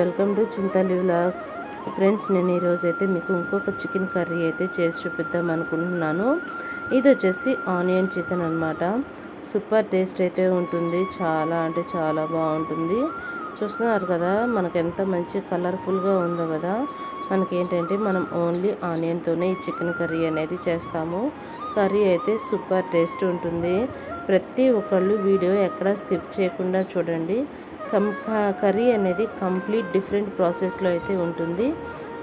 Welcome to Chintali vlogs. Friends నేను ఈరోజు అయితే మీకు ఇంకొక చికెన్ కర్రీ అయితే చేసి చూపిద్దాం అనుకుంటున్నాను. ఇది వచ్చేసి ఆనియన్ చికెన్ అనమాట సూపర్ టేస్ట్ అయితే ఉంటుంది. చాలా అంటే చాలా బాగుంటుంది. చూస్తున్నారు కదా మనకు ఎంత మంచి కలర్ఫుల్గా ఉందో కదా. మనకి ఏంటంటే మనం ఓన్లీ ఆనియన్తోనే ఈ చికెన్ కర్రీ అనేది చేస్తాము. కర్రీ అయితే సూపర్ టేస్ట్ ఉంటుంది. ప్రతి ఒక్కళ్ళు వీడియో ఎక్కడ స్కిప్ చేయకుండా చూడండి. కం కర్రీ అనేది కంప్లీట్ డిఫరెంట్ ప్రాసెస్లో అయితే ఉంటుంది.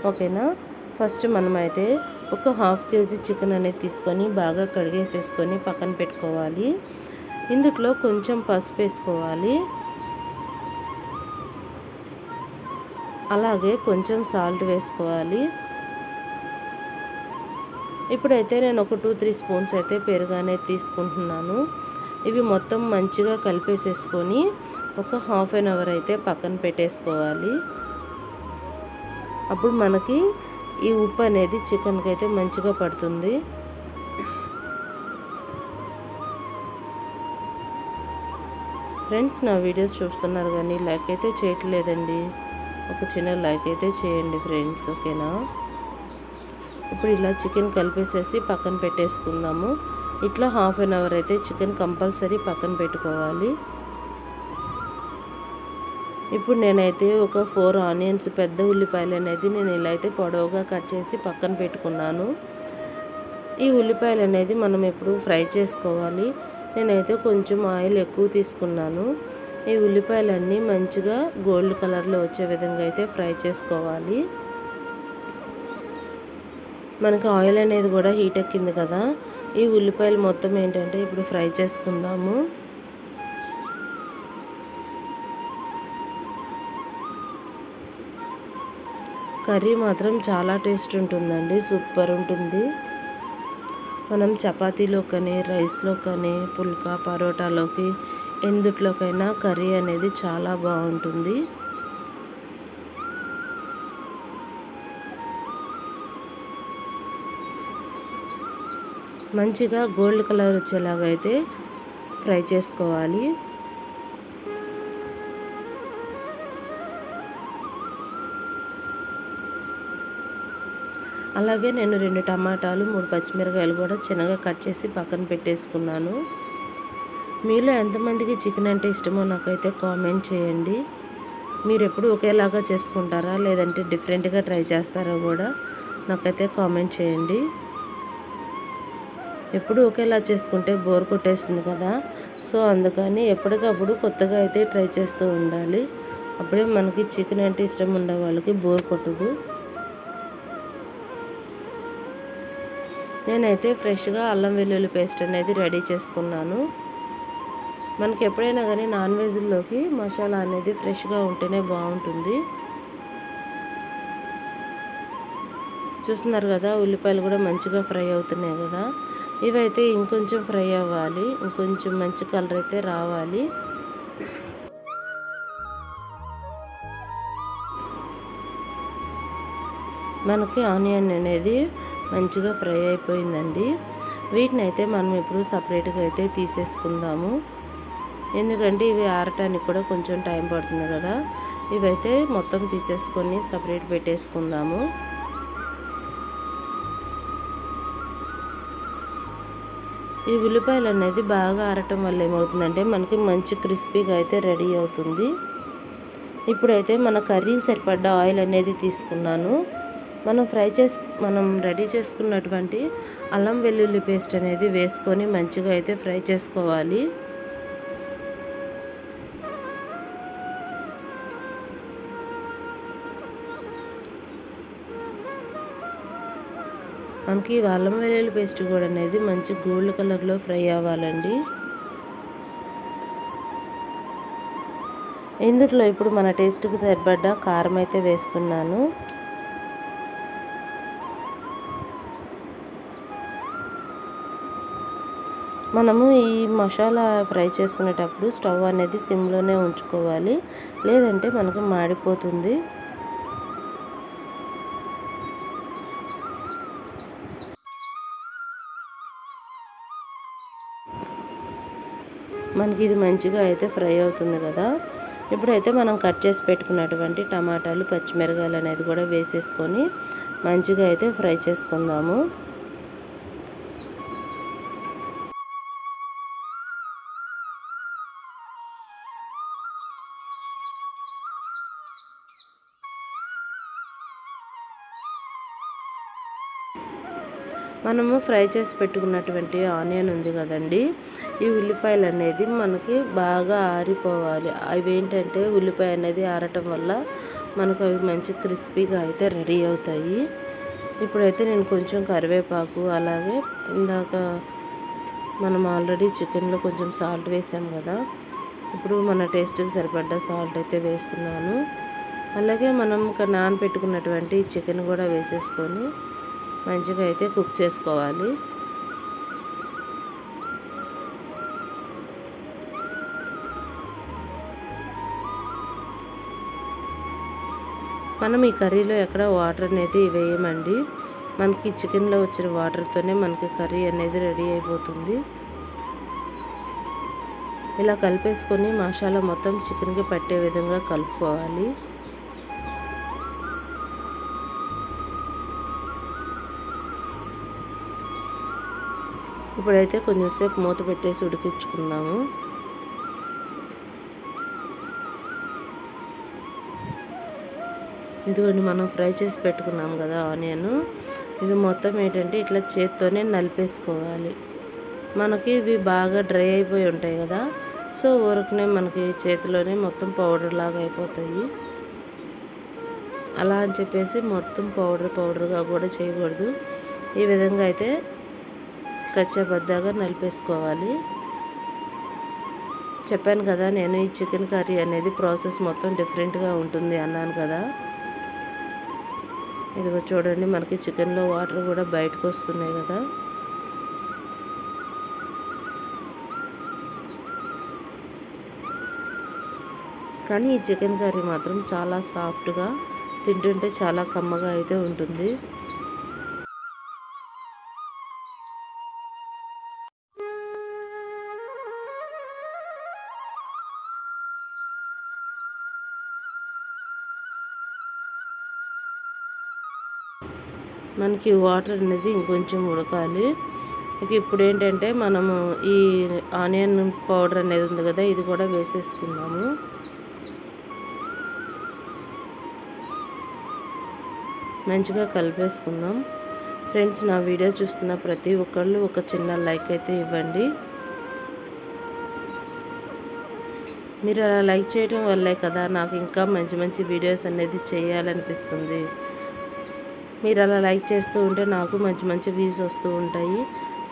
ఓకేనా? ఫస్ట్ మనమైతే ఒక హాఫ్ కేజీ చికెన్ అనేది తీసుకొని బాగా కడిగేసేసుకొని పక్కన పెట్టుకోవాలి. ఇందుట్లో కొంచెం పసుపు వేసుకోవాలి. అలాగే కొంచెం సాల్ట్ వేసుకోవాలి. ఇప్పుడైతే నేను ఒక టూ త్రీ స్పూన్స్ అయితే పెరుగు అనేది తీసుకుంటున్నాను. ఇవి మొత్తం మంచిగా కలిపేసేసుకొని ఒక హాఫ్ అన్ అవర్ అయితే పక్కన పెట్టేసుకోవాలి. అప్పుడు మనకి ఈ ఉప్పు అనేది చికెన్కి అయితే మంచిగా పడుతుంది. ఫ్రెండ్స్ నా వీడియోస్ చూస్తున్నారు కానీ లైక్ అయితే చేయట్లేదండి. ఒక చిన్న లైక్ అయితే చేయండి ఫ్రెండ్స్ ఓకేనా? ఇప్పుడు ఇలా చికెన్ కలిపేసేసి పక్కన పెట్టేసుకుందాము. ఇట్లా హాఫ్ అన్ అవర్ అయితే చికెన్ కంపల్సరీ పక్కన పెట్టుకోవాలి. ఇప్పుడు నేనైతే ఒక ఫోర్ ఆనియన్స్ పెద్ద ఉల్లిపాయలు అనేది నేను ఇలా అయితే పొడవుగా కట్ చేసి పక్కన పెట్టుకున్నాను. ఈ ఉల్లిపాయలు అనేది మనం ఎప్పుడు ఫ్రై చేసుకోవాలి. నేనైతే కొంచెం ఆయిల్ ఎక్కువ తీసుకున్నాను. ఈ ఉల్లిపాయలన్నీ మంచిగా గోల్డ్ కలర్లో వచ్చే విధంగా అయితే ఫ్రై చేసుకోవాలి. మనకి ఆయిల్ అనేది కూడా హీట్ ఎక్కింది కదా. ఈ ఉల్లిపాయలు మొత్తం ఏంటంటే ఇప్పుడు ఫ్రై చేసుకుందాము. కర్రీ మాత్రం చాలా టేస్ట్ ఉంటుందండి సూపర్ ఉంటుంది. మనం చపాతీలో కానీ రైస్లో కానీ పుల్కా పరోటాలోకి ఎందుట్లోకైనా కర్రీ అనేది చాలా బాగుంటుంది. మంచిగా గోల్డ్ కలర్ వచ్చేలాగా అయితే ఫ్రై చేసుకోవాలి. అలాగే నేను రెండు టమాటాలు మూడు పచ్చిమిరకాయలు కూడా చిన్నగా కట్ చేసి పక్కన పెట్టేసుకున్నాను. మీలో ఎంతమందికి చికెన్ అంటే ఇష్టమో నాకైతే కామెంట్ చేయండి. మీరు ఎప్పుడు ఒకేలాగా చేసుకుంటారా లేదంటే డిఫరెంట్గా ట్రై చేస్తారో కూడా నాకైతే కామెంట్ చేయండి. ఎప్పుడు ఒకేలా చేసుకుంటే బోర్ కొట్టేస్తుంది కదా. సో అందుకని ఎప్పటికప్పుడు కొత్తగా అయితే ట్రై చేస్తూ ఉండాలి. అప్పుడే మనకి చికెన్ అంటే ఇష్టం ఉండే వాళ్ళకి బోర్ కొట్టదు. నేనైతే ఫ్రెష్గా అల్లం వెల్లుల్లి పేస్ట్ అనేది రెడీ చేసుకున్నాను. మనకి ఎప్పుడైనా కానీ నాన్ వెజ్లోకి మసాలా అనేది ఫ్రెష్గా ఉంటేనే బాగుంటుంది. చూస్తున్నారు కదా ఉల్లిపాయలు కూడా మంచిగా ఫ్రై అవుతున్నాయి కదా. ఇవైతే ఇంకొంచెం ఫ్రై అవ్వాలి ఇంకొంచెం మంచి కలర్ అయితే రావాలి. మనకి ఆనియన్ అనేది మంచిగా ఫ్రై అయిపోయిందండి. వీటిని అయితే మనం ఇప్పుడు సపరేట్గా అయితే తీసేసుకుందాము. ఎందుకంటే ఇవి ఆరటానికి కూడా కొంచెం టైం పడుతుంది కదా. ఇవైతే మొత్తం తీసేసుకొని సపరేట్ పెట్టేసుకుందాము. ఈ ఉల్లిపాయలు అనేది బాగా ఆరటం వల్ల ఏమవుతుందంటే మనకి మంచి క్రిస్పీగా అయితే రెడీ అవుతుంది. ఇప్పుడైతే మన కర్రీ సరిపడ్డ ఆయిల్ అనేది తీసుకున్నాను. మనం ఫ్రై చేసి మనం రెడీ చేసుకున్నటువంటి అల్లం వెల్లుల్లి పేస్ట్ అనేది వేసుకొని మంచిగా అయితే ఫ్రై చేసుకోవాలి. మనకి అల్లం వెల్లుల్లి పేస్ట్ కూడా అనేది మంచి గోల్డ్ కలర్లో ఫ్రై అవ్వాలండి. ఇందులో ఇప్పుడు మన టేస్ట్కి సరిపడ్డ కారం అయితే వేస్తున్నాను. మనము ఈ మసాలా ఫ్రై చేసుకునేటప్పుడు స్టవ్ అనేది సిమ్లోనే ఉంచుకోవాలి. లేదంటే మనకు మాడిపోతుంది. మనకి ఇది మంచిగా అయితే ఫ్రై అవుతుంది కదా. ఇప్పుడైతే మనం కట్ చేసి పెట్టుకున్నటువంటి టమాటాలు పచ్చిమిరకాయలు అనేది కూడా వేసేసుకొని మంచిగా అయితే ఫ్రై చేసుకుందాము. మనము ఫ్రై చేసి పెట్టుకున్నటువంటి ఆనియన్ ఉంది కదండి. ఈ ఉల్లిపాయలు అనేది మనకి బాగా ఆరిపోవాలి. అవి ఏంటంటే ఉల్లిపాయ అనేది ఆరటం వల్ల మనకు అవి మంచి క్రిస్పీగా అయితే రెడీ అవుతాయి. ఇప్పుడైతే నేను కొంచెం కరివేపాకు అలాగే ఇందాక మనం ఆల్రెడీ చికెన్లో కొంచెం సాల్ట్ వేసాం కదా. ఇప్పుడు మన టేస్ట్కి సరిపడ్డ సాల్ట్ అయితే వేస్తున్నాను. అలాగే మనం నానబెట్టుకున్నటువంటి చికెన్ కూడా వేసేసుకొని మంచిగా అయితే కుక్ చేసుకోవాలి. మనం ఈ కర్రీలో ఎక్కడ వాటర్ అనేది వేయమండి. మనకి చికెన్లో వచ్చిన వాటర్తోనే మనకి కర్రీ అనేది రెడీ అయిపోతుంది. ఇలా కలిపేసుకొని మసాలా మొత్తం చికెన్కి పట్టే విధంగా కలుపుకోవాలి. ఇప్పుడైతే కొంచెంసేపు మూత పెట్టేసి ఉడికించుకుందాము. ఇదిగోండి మనం ఫ్రై చేసి పెట్టుకున్నాం కదా ఆనియన్. ఇవి మొత్తం ఏంటంటే ఇట్లా చేత్తోనే నలిపేసుకోవాలి. మనకి ఇవి బాగా డ్రై అయిపోయి ఉంటాయి కదా. సో ఊరకనే మనకి చేతిలోనే మొత్తం పౌడర్ లాగా అయిపోతాయి. అలా అని చెప్పేసి మొత్తం పౌడర్ పౌడర్గా కూడా చేయకూడదు. ఈ విధంగా అయితే కచ్చాబద్దాగా నలిపేసుకోవాలి. చెప్పాను కదా నేను ఈ చికెన్ కర్రీ అనేది ప్రాసెస్ మొత్తం డిఫరెంట్గా ఉంటుంది అన్నాను కదా. ఇదిగో చూడండి మనకి చికెన్లో వాటర్ కూడా బయటకు వస్తున్నాయి కదా. కానీ ఈ చికెన్ కర్రీ మాత్రం చాలా సాఫ్ట్గా తింటుంటే చాలా కమ్మగా అయితే ఉంటుంది. మనకి వాటర్ అనేది ఇంకొంచెం ఉడకాలి. ఇక ఇప్పుడు ఏంటంటే మనము ఈ ఆనియన్ పౌడర్ అనేది ఉంది కదా ఇది కూడా వేసేసుకుందాము. మంచిగా కలిపేసుకుందాం. ఫ్రెండ్స్ నా వీడియో చూస్తున్న ప్రతి ఒక్కళ్ళు ఒక చిన్న లైక్ అయితే ఇవ్వండి. మీరు అలా లైక్ చేయడం వల్లే కదా నాకు ఇంకా మంచి మంచి వీడియోస్ అనేది చేయాలనిపిస్తుంది. మీరు అలా లైక్ చేస్తూ ఉంటే నాకు మంచి మంచి వ్యూస్ వస్తూ ఉంటాయి.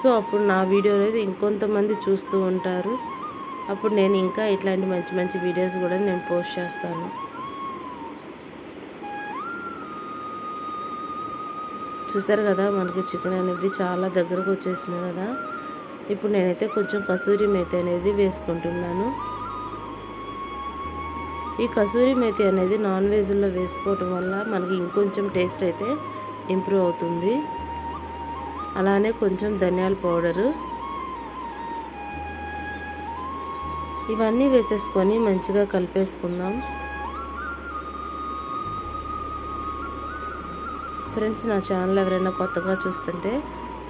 సో అప్పుడు నా వీడియో అనేది ఇంకొంతమంది చూస్తూ ఉంటారు. అప్పుడు నేను ఇంకా ఇట్లాంటి మంచి మంచి వీడియోస్ కూడా నేను పోస్ట్ చేస్తాను. చూసారు కదా మనకి చికెన్ అనేది చాలా దగ్గరకు వచ్చేసింది కదా. ఇప్పుడు నేనైతే కొంచెం కసూరి మేతి అనేది వేసుకుంటున్నాను. ఈ కసూరి మేతి అనేది నాన్ వెజ్లో వేసుకోవటం వల్ల మనకి ఇంకొంచెం టేస్ట్ అయితే ఇంప్రూవ్ అవుతుంది. అలానే కొంచెం ధనియాల పౌడరు. ఇవన్నీ వేసేసుకొని మంచిగా కలిపేసుకుందాం. ఫ్రెండ్స్ నా ఛానల్ ఎవరైనా కొత్తగా చూస్తుంటే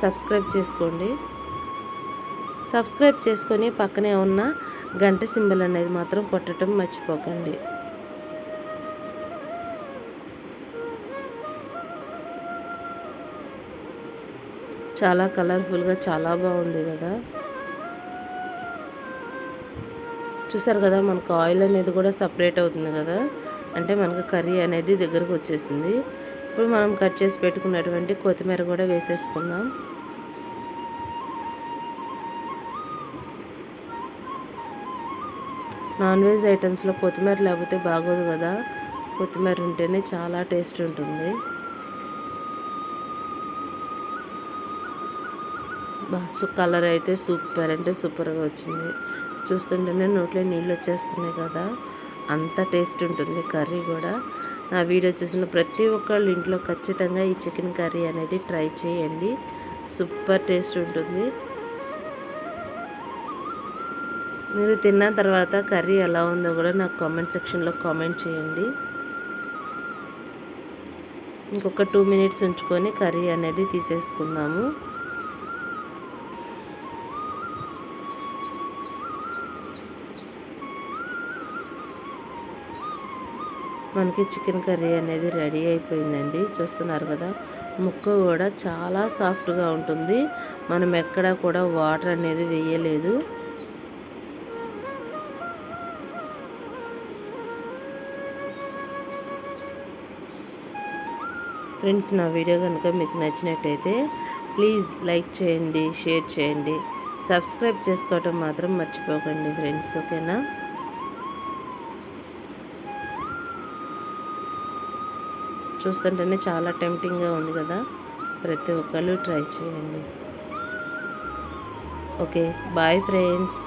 సబ్స్క్రైబ్ చేసుకోండి. సబ్స్క్రైబ్ చేసుకొని పక్కనే ఉన్న గంట సింబల్ అనేది మాత్రం కొట్టడం మర్చిపోకండి. చాలా కలర్ఫుల్గా చాలా బాగుంది కదా. చూసారు కదా మనకు ఆయిల్ అనేది కూడా సపరేట్ అవుతుంది కదా. అంటే మనకు కర్రీ అనేది దగ్గరకు వచ్చేసింది. ఇప్పుడు మనం కట్ చేసి పెట్టుకున్నటువంటి కొత్తిమీర కూడా వేసేసుకుందాం. నాన్ వెజ్ ఐటమ్స్లో కొత్తిమీర లేకపోతే బాగోదు కదా. కొత్తిమీర ఉంటేనే చాలా టేస్ట్ ఉంటుంది. బస్ కలర్ అయితే సూపర్ అంటే సూపర్గా వచ్చింది. చూస్తుంటేనే నోట్లో నీళ్ళు వచ్చేస్తున్నాయి కదా. అంత టేస్ట్ ఉంటుంది కర్రీ కూడా. నా వీడియో చూసిన ప్రతి ఒక్కళ్ళు ఇంట్లో ఖచ్చితంగా ఈ చికెన్ కర్రీ అనేది ట్రై చేయండి. సూపర్ టేస్ట్ ఉంటుంది. మీరు తిన్న తర్వాత కర్రీ ఎలా ఉందో కూడా నాకు కామెంట్ సెక్షన్లో కామెంట్ చేయండి. ఇంకొక టూ మినిట్స్ ఉంచుకొని కర్రీ అనేది తీసేసుకుందాము. మనకి చికెన్ కర్రీ అనేది రెడీ అయిపోయిందండి. చూస్తున్నారు కదా ముక్క కూడా చాలా సాఫ్ట్గా ఉంటుంది. మనం ఎక్కడా కూడా వాటర్ అనేది వేయలేదు. ఫ్రెండ్స్ నా వీడియో కనుక మీకు నచ్చినట్టయితే ప్లీజ్ లైక్ చేయండి షేర్ చేయండి. సబ్స్క్రైబ్ చేసుకోవటం మాత్రం మర్చిపోకండి ఫ్రెండ్స్ ఓకేనా? చూస్తుంటేనే చాలా టెంప్టింగ్గా ఉంది కదా? ప్రతి ఒక్కళ్ళు ట్రై చేయండి. Okay bye friends.